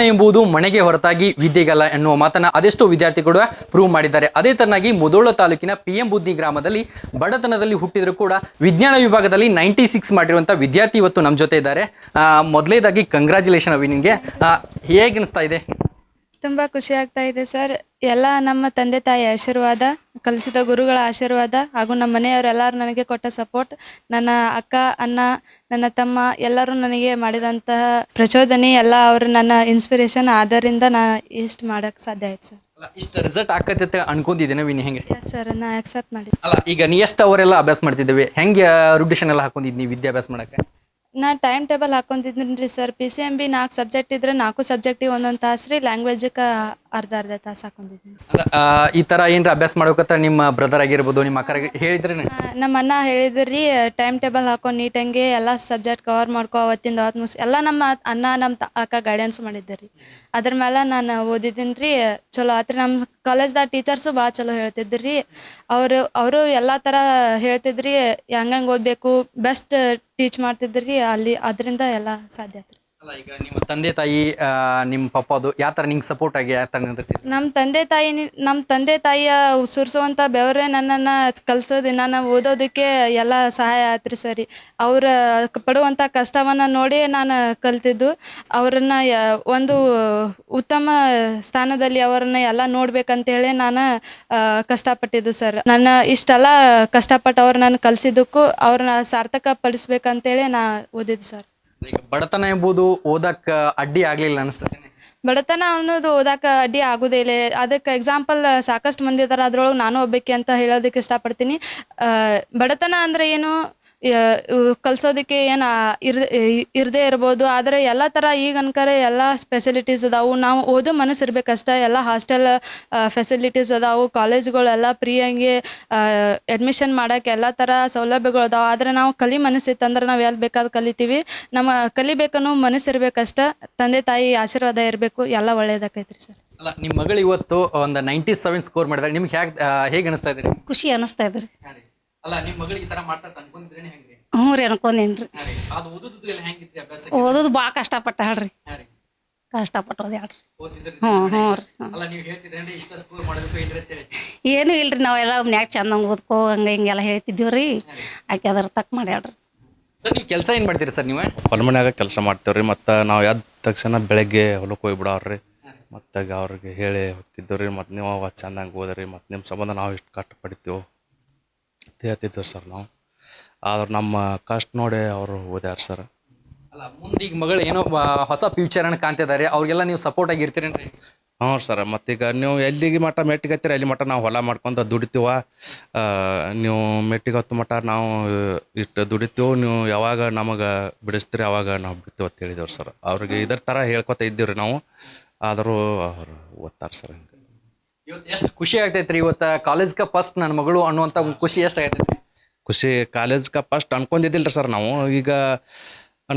ಬಡತನ ಎಂಬುದು ಮನೆಗೆ ಹೊರತಾಗಿ ವಿದ್ಯೆಗಲ್ಲ ಎನ್ನುವ ಮಾತನ್ನ ಅದೆಷ್ಟೋ ವಿದ್ಯಾರ್ಥಿಗಳು ಪ್ರೂವ್ ಮಾಡಿದ್ದಾರೆ. ಅದೇ ತರನಾಗಿ ಮುದೋಳ ತಾಲೂಕಿನ ಪಿ ಎಂ ಬುದ್ಧಿ ಗ್ರಾಮದಲ್ಲಿ ಬಡತನದಲ್ಲಿ ಹುಟ್ಟಿದ್ರು ಕೂಡ ವಿಜ್ಞಾನ ವಿಭಾಗದಲ್ಲಿ ನೈಂಟಿ ಸಿಕ್ಸ್ ಮಾಡಿರುವಂಥ ವಿದ್ಯಾರ್ಥಿ ಇವತ್ತು ನಮ್ಮ ಜೊತೆ ಇದ್ದಾರೆ. ಮೊದಲೇದಾಗಿ ಮೊದಲನೇದಾಗಿ ಅವಿ ನಿಮಗೆ. ಹೇಗೆ ಅನಿಸ್ತಾ ಇದೆ? ತುಂಬ ಖುಷಿ ಆಗ್ತಾ ಇದೆ ಸರ್. ಎಲ್ಲ ನಮ್ಮ ತಂದೆ ತಾಯಿ ಆಶೀರ್ವಾದ ಕಲಿಸಿದ ಗುರುಗಳ ಆಶೀರ್ವಾದ ಹಾಗೂ ನಮ್ಮ ಮನೆಯವರೆಲ್ಲರೂ ನನಗೆ ಕೊಟ್ಟ ಸಪೋರ್ಟ್ ನನ್ನ ಅಕ್ಕ ಅಣ್ಣ ನನ್ನ ತಮ್ಮ ಎಲ್ಲರೂ ನನಗೆ ಮಾಡಿದಂತಹ ಪ್ರಚೋದನೆ ಎಲ್ಲ ಅವರು ನನ್ನ ಇನ್ಸ್ಪಿರೇಷನ್ ಆದ್ದರಿಂದ ನಾ ಇಷ್ಟು ಮಾಡೋಕ್ಕೆ ಸಾಧ್ಯ ಆಯ್ತು ಸರ್. ಇಷ್ಟು ರಿಸಲ್ಟ್ ಆಕತ್ತೆ ಅಂತ ಅನ್ಕೊಂಡಿದ್ದೇನೆ ವಿನಿ ಹೆಂಗೆ? ಸರ್ ನಾ ಅಕ್ಸೆಪ್ಟ್ ಮಾಡಿ ಅಲ್ಲ ಈಗ ನೀ ಎಷ್ಟು ಅವರೆಲ್ಲ ಅಭ್ಯಾಸ ಮಾಡ್ತಿದ್ದೇವೆ? ಹೆಂಗೆ ರೂಢಿಷನ್ ಎಲ್ಲ ಹಾಕೊಂಡಿದ್ದೀನಿ ವಿದ್ಯಾಭ್ಯಾಸ ಮಾಡಕ್ಕೆ? ನಾ ಟೈಮ್ ಟೇಬಲ್ ಹಾಕೊಂಡಿದ್ದೀನಿ ರೀ sir P C M B ನಾಲ್ಕು ಸಬ್ಜೆಕ್ಟ್ ಇದ್ರೆ ನಾಲ್ಕು ಸಬ್ಜೆಕ್ಟಿಗೆ ಒಂದೊಂದು ತಾಸು ರೀ ಲ್ಯಾಂಗ್ವೇಜಿಗೆ ಅರ್ಧ ಅರ್ಧ ತಾಸು ಹಾಕೊಂಡಿದ್ದೀನಿ ಆ, ಈ ತರ ಏನ್ರ ಅಭ್ಯಾಸ ಮಾಡ್ಬೇಕಂತ ನಿಮ್ಮ ಬ್ರದರ್ ಆಗಿರ್ಬೋದು ನಿಮ್ಮ ಅಕ್ಕ ಹೇಳಿದ್ರಿ ನಮ್ಮ ಅಣ್ಣ ಹೇಳಿದ್ರಿ ಟೈಮ್ ಟೇಬಲ್ ಹಾಕೋ ನೀಟಂಗೆ ಎಲ್ಲ ಸಬ್ಜೆಕ್ಟ್ ಕವರ್ ಮಾಡ್ಕೋ ಅವತ್ತಿಂದ ಅವತ್ತು ಮುಗಿಸಿ ಎಲ್ಲ ನಮ್ಮ ಅಣ್ಣ ನಮ್ಮ ತ- ಅಕ್ಕ ಗೈಡೆನ್ಸ್ ಮಾಡಿದ್ದೆ ರೀ ಅದ್ರ ಮೇಲೆ ನಾನು ಓದಿದ್ದೀನಿ ರೀ ಚಲೋ ಆತ್ರಿ. ನಮ್ಮ ಕಾಲೇಜ್ದಾಗ ಟೀಚರ್ಸು ಭಾಳ ಚಲೋ ಹೇಳ್ತಿದ್ರಿ. ಅವರು ಅವರು ಎಲ್ಲ ಥರ ಹೇಳ್ತಿದ್ರಿ ಹೆಂಗಂಗೆ ಓದಬೇಕು ಬೆಸ್ಟ್ ಟೀಚ್ ಮಾಡ್ತಿದ್ರಿ ಅಲ್ಲಿ ಅದರಿಂದ ಎಲ್ಲ ಸಾಧ್ಯ ಆತ್ರಿ. ತಂದೆ ತಾಯಿ ನಿಮ್ಮ ಪಪ್ಪದು ಯಾವ ಥರ ನಿಂಗೆ ಸಪೋರ್ಟ್ ಆಗಿ ಯಾವ ನಮ್ಮ ತಂದೆ ತಾಯಿ ನಮ್ಮ ತಂದೆ ತಾಯಿಯ ಸುರಿಸುವಂಥ ಬೆವರೇ ನನ್ನನ್ನು ಕಲಿಸೋದು ನಾನು ಓದೋದಕ್ಕೆ ಎಲ್ಲ ಸಹಾಯ ಆತ್ರಿ ಸರಿ. ಅವರ ಪಡುವಂಥ ಕಷ್ಟವನ್ನು ನೋಡಿ ನಾನು ಕಲ್ತಿದ್ದು. ಅವರನ್ನು ಒಂದು ಉತ್ತಮ ಸ್ಥಾನದಲ್ಲಿ ಅವರನ್ನು ಎಲ್ಲ ನೋಡ್ಬೇಕಂತೇಳಿ ನಾನು ಕಷ್ಟಪಟ್ಟಿದ್ದು ಸರ್. ನನ್ನ ಇಷ್ಟೆಲ್ಲ ಕಷ್ಟಪಟ್ಟು ಅವ್ರು ನಾನು ಕಲಿಸಿದ್ದಕ್ಕೂ ಅವ್ರನ್ನ ಸಾರ್ಥಕ ಪಡಿಸ್ಬೇಕಂತೇಳಿ ನಾ ಓದಿದ್ದು ಸರ್. ಬಡತನ ಎಂಬುದು ಓದಾಕ ಅಡ್ಡಿ ಆಗ್ಲಿಲ್ಲ ಅನಿಸ್ತದೆ ಬಡತನ ಅನ್ನೋದು ಓದಾಕ ಅಡ್ಡಿ ಆಗೋದೇ ಇಲ್ಲ. ಅದಕ್ಕೆ ಎಕ್ಸಾಂಪಲ್ ಸಾಕಷ್ಟು ಮಂದಿ ಇದಾರೆ. ಅದ್ರೊಳಗೆ ನಾನು ಒಬ್ಬಕ್ಕೆ ಅಂತ ಹೇಳೋದಕ್ಕೆ ಇಷ್ಟಪಡ್ತೀನಿ. ಬಡತನ ಅಂದ್ರೆ ಏನು? ಕಲಿಸೋದಕ್ಕೆ ಏನು ಇರ್ ಇರದೇ ಇರ್ಬೋದು. ಆದರೆ ಎಲ್ಲ ಥರ ಈಗ ಅನ್ಕರೆ ಎಲ್ಲ ಫೆಸಿಲಿಟೀಸ್ ಅದಾವು. ನಾವು ಓದೋ ಮನಸ್ಸು ಇರ್ಬೇಕಷ್ಟೇ. ಎಲ್ಲ ಹಾಸ್ಟೆಲ್ ಫೆಸಿಲಿಟೀಸ್ ಅದಾವು. ಕಾಲೇಜ್ಗಳೆಲ್ಲ ಫ್ರೀಯಾಗಿ ಅಡ್ಮಿಷನ್ ಮಾಡೋಕ್ಕೆ ಎಲ್ಲ ಥರ ಸೌಲಭ್ಯಗಳು ಅದಾವೆ. ಆದರೆ ನಾವು ಕಲಿ ಮನಸ್ಸಿತ್ತಂದ್ರೆ ನಾವು ಎಲ್ಲಿ ಬೇಕಾದ್ರೂ ಕಲಿತೀವಿ. ನಮ್ಮ ಕಲಿಬೇಕನ್ನೋ ಮನಸ್ಸು ಇರ್ಬೇಕಷ್ಟೇ. ತಂದೆ ತಾಯಿ ಆಶೀರ್ವಾದ ಇರಬೇಕು. ಎಲ್ಲ ಒಳ್ಳೇದಾಕೈತ್ರಿ ಸರ್. ಅಲ್ಲ ನಿಮ್ಮ ಮಗಳು ಇವತ್ತು ಒಂದು ನೈಂಟಿ ಸೆವೆನ್ ಸ್ಕೋರ್ ಮಾಡಿದ್ರೆ ನಿಮ್ಗೆ ಹೇಗೆ ಹೇಗೆ ಅನಿಸ್ತಾ ಇದೆ ಖುಷಿ ಅನಿಸ್ತಾ ಇದ್ರಿ ಅಲ್ಲ ನಿಮ್ಮ ಮಗಳಿಗೆ ಈ ತರ ಮಾಡ್ತಾ ಅನ್ಕೊಂಡಿದ್ರೇನೆ ಹೆಂಗ್ರಿ ಹ್ಞೂ ರೀ ಅನ್ಕೊಂಡೇನ್ರಿ. ಅದು ಓದೋದು ಎಲ್ಲ ಹೆಂಗಿತ್ರಿ ಅಭ್ಯಾಸ? ಓದೋದು ಭಾಳ ಕಷ್ಟಪಟ್ಟ ಹೇಳ್ರಿ. ಕಷ್ಟಪಟ್ಟು ಓದ್ಯಾಳ್ರಿ ಓದಿದ್ರಿ ಹ್ಞೂ ಹ್ಞೂ ರೀ ಹ್ಞೂ. ಅಲ್ಲ ನೀವು ಹೇಳ್ತಿದ್ರೆ ಇಷ್ಟ ಮಾಡಬೇಕು ಏನ್ರಿ ಅಂತ ಹೇಳಿ. ಏನೂ ಇಲ್ರಿ ನಾವೆಲ್ಲ ಮ್ಯಾಗ ಚಂದಂಗೆ ಓದ್ಕೋ ಹಂಗೆ ಹಿಂಗೆಲ್ಲ ಹೇಳ್ತಿದ್ದೀವಿ ರೀ. ಆಕೆ ಅದ್ರ ತಕ್ಕ ಮಾಡ್ಯಾಳ್ರಿ. ಸರ್ ನೀವು ಕೆಲಸ ಏನು ಮಾಡ್ತೀರಿ ಸರ್ ನೀವು? ಹೊಲ ಮನ್ಯಾಗ ಕೆಲಸ ಮಾಡ್ತೇವ್ರಿ ಮತ್ತು ನಾವು ಎದ್ದ ತಕ್ಷಣ ಬೆಳಗ್ಗೆ ಹೊಲಕ್ಕೆ ಹೋಗ್ಬಿಡವ್ರಿ ಮತ್ತು ಅವ್ರಿಗೆ ಹೇಳಿ ಹೋಗಿದ್ದು ಮತ್ತೆ ಮತ್ತು ನೀವು ಅವ ಚೆಂದಂಗೆ ಓದ್ರಿ ಮತ್ತು ನಿಮ್ಮ ಸಂಬಂಧ ನಾವು ಇಷ್ಟು ಕಷ್ಟ ಪಡಿತೀವಿ ಅಂತ ಹೇಳ್ತಿದ್ದೇವೆ ಸರ್ ನಾವು. ಆದ್ರೆ ನಮ್ಮ ಕಷ್ಟ ನೋಡಿ ಅವರು ಓದ್ಯಾರ ಸರ್. ಅಲ್ಲ ಮುಂದೆ ಈಗ ಮಗಳು ಏನೋ ಆ, ಹೊಸ ಫ್ಯೂಚರ್ ಅನ್ನ ಕಾಣ್ತಿದ್ದಾರೆ. ಅವ್ರಿಗೆಲ್ಲ ನೀವು ಸಪೋರ್ಟ್ ಆಗಿ ಇರ್ತೀರೇನ್ರಿ? ಹ್ಞೂ ಸರ್ ಮತ್ತೀಗ ನೀವು ಎಲ್ಲಿಗೆ ಮಟ್ಟ ಮೆಟ್ಟಿಗೆ ಹತ್ತಿರ ಅಲ್ಲಿ ಮಟ್ಟ ನಾವು ಹೊಲ ಮಾಡ್ಕೊಂತ ದುಡಿತೀವ. ಆ, ನೀವು ಮೆಟ್ಟಿಗೆ ಹತ್ತು ಮಟ್ಟ ನಾವು ಇಷ್ಟು ದುಡಿತೀವಿ. ನೀವು ಯಾವಾಗ ನಮಗೆ ಬಿಡಿಸ್ತೀರಿ ಅವಾಗ ನಾವು ಬಿಡ್ತೀವಿ ಅಂತ ಹೇಳಿದೇವ್ರಿ ಸರ್. ಅವ್ರಿಗೆ ಇದ್ರ ಥರ ಹೇಳ್ಕೊತ ಇದ್ದೀವಿ ರೀ ನಾವು. ಆದರೂ ಅವ್ರು ಓದ್ತಾರೆ ಸರ್ ಹಂಗೆ. ಇವತ್ತು ಎಷ್ಟು ಖುಷಿ ಆಗ್ತೈತ್ರಿ ಇವತ್ತು ಕಾಲೇಜ್ಗೆ ಫಸ್ಟ್ ನನ್ನ ಮಗಳು ಅನ್ನುವಂಥ ಒಂದು ಖುಷಿ ಎಷ್ಟು ಆಗ್ತೈತ್ರಿ ಖುಷಿ ಕಾಲೇಜ್ಗೆ ಫಸ್ಟ್ ಅನ್ಕೊಂಡಿದ್ದಿಲ್ಲ ಸರ್ ನಾವು. ಈಗ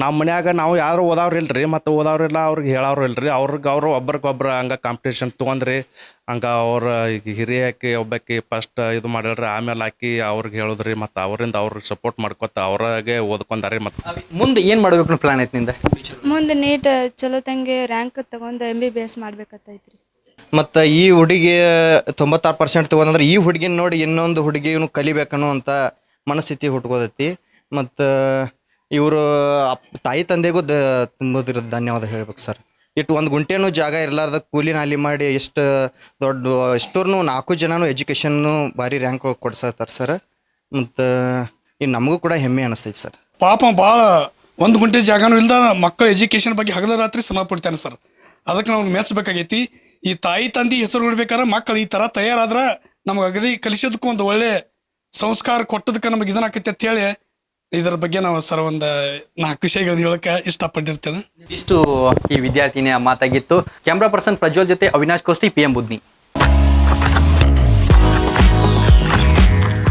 ನಮ್ಮ ಮನ್ಯಾಗ ನಾವು ಯಾರು ಓದವ್ರು ಇಲ್ರಿ ಮತ್ತು ಓದವ್ರಿಲ್ಲ ಅವ್ರಿಗೆ ಹೇಳೋರು ಇಲ್ರಿ. ಅವ್ರಿಗೆ ಅವರು ಒಬ್ರಿಗೊಬ್ರು ಹಂಗೆ ಕಾಂಪಿಟೇಷನ್ ತೊಗೊಂಡ್ರಿ ಹಂಗೆ ಅವ್ರ ಈಗ ಹಿರಿಯಾಕಿ ಒಬ್ಬಾಕಿ ಫಸ್ಟ್ ಇದು ಮಾಡಿಲ್ರಿ ಆಮೇಲೆ ಹಾಕಿ ಅವ್ರಿಗೆ ಹೇಳಿದ್ರಿ ಮತ್ತು ಅವರಿಂದ ಅವ್ರಿಗೆ ಸಪೋರ್ಟ್ ಮಾಡ್ಕೊತ ಅವ್ರಾಗೆ ಓದ್ಕೊಂಡಾರಿ ಮತ್ತು. ಮುಂದೆ ಏನು ಮಾಡ್ಬೇಕು ಪ್ಲಾನ್ ಐತಿ ನಿಂದ? ಮುಂದೆ ನೀಟ್ ಚಲೋ ತಂಗೆ ರ್ಯಾಂಕ್ ತಗೊಂಡು ಎಂ ಬಿ ಬಿ ಎಸ್ ಮಾಡ್ಬೇಕತ್ತೈತ್ರಿ ಮತ್ತು ಈ ಹುಡುಗಿ ತೊಂಬತ್ತಾರು ಪರ್ಸೆಂಟ್ ತೊಗೊಂಡ್ರೆ ಈ ಹುಡುಗಿನ ನೋಡಿ ಇನ್ನೊಂದು ಹುಡುಗಿನು ಕಲಿಬೇಕನ್ನೋ ಅಂತ ಮನಸ್ಥಿತಿ ಹುಟ್ಕೋದೈತಿ ಮತ್ತು ಇವರು ಅಪ್, ತಾಯಿ ತಂದೆಗೂ ದ ಧನ್ಯವಾದ ಹೇಳ್ಬೇಕು ಸರ್. ಇಟ್ಟು ಒಂದು ಗುಂಟೆನೂ ಜಾಗ ಇರಲಾರ್ದ, ಕೂಲಿ ನಾಲಿ ಮಾಡಿ ಎಷ್ಟು ದೊಡ್ಡ, ಎಷ್ಟೋರ್ನು ನಾಲ್ಕು ಜನನು ಎಜುಕೇಷನ್ನು ಭಾರಿ ರ್ಯಾಂಕ್ ಕೊಡ್ಸತ್ತಾರೆ ಸರ್. ಮತ್ತು ಇನ್ನು ನಮಗೂ ಕೂಡ ಹೆಮ್ಮೆ ಅನಿಸ್ತೈತಿ ಸರ್. ಪಾಪ ಭಾಳ ಒಂದು ಗುಂಟೆ ಜಾಗನೂ ಇಲ್ಲದ ಮಕ್ಕಳ ಎಜುಕೇಷನ್ ಬಗ್ಗೆ ಹಗಲ ರಾತ್ರಿ ಶ್ರಮ ಪಡ್ತಾನೆ ಸರ್. ಅದಕ್ಕೆ ನಾವು ಮೆಚ್ಚಬೇಕಾಗೈತಿ ಈ ತಾಯಿ ತಂದೆ ಹೆಸರು ಇಡ್ಬೇಕಾದ್ರೆ ಮಕ್ಕಳು ಈ ತರ ತಯಾರಾದ್ರ ನಮಗೆ ಅಗದಿ ಕಲಿಸೋದಕ್ಕೂ ಒಂದು ಒಳ್ಳೆ ಸಂಸ್ಕಾರ ಕೊಟ್ಟದಕ್ಕೆ ನಮಗೆ ಇದನ್ನಾಕೈತಿ ಅಂತ ಹೇಳಿ ಇದರ ಬಗ್ಗೆ ನಾವು ಸರ್ ಒಂದು ನಾಲ್ಕು ವಿಷಯಗಳನ್ನ ಹೇಳಕ್ಕೆ ಇಷ್ಟಪಟ್ಟಿರ್ತೇನೆ. ಇಷ್ಟು ಈ ವಿದ್ಯಾರ್ಥಿನಿಯ ಮಾತಾಗಿತ್ತು. ಕ್ಯಾಮ್ರಾ ಪರ್ಸನ್ ಪ್ರಜ್ವಲ್ ಜೊತೆ ಅವಿನಾಶ್ ಕೋಸ್ಟಿ, ಪಿ ಎಂ ಬುದ್ನಿ.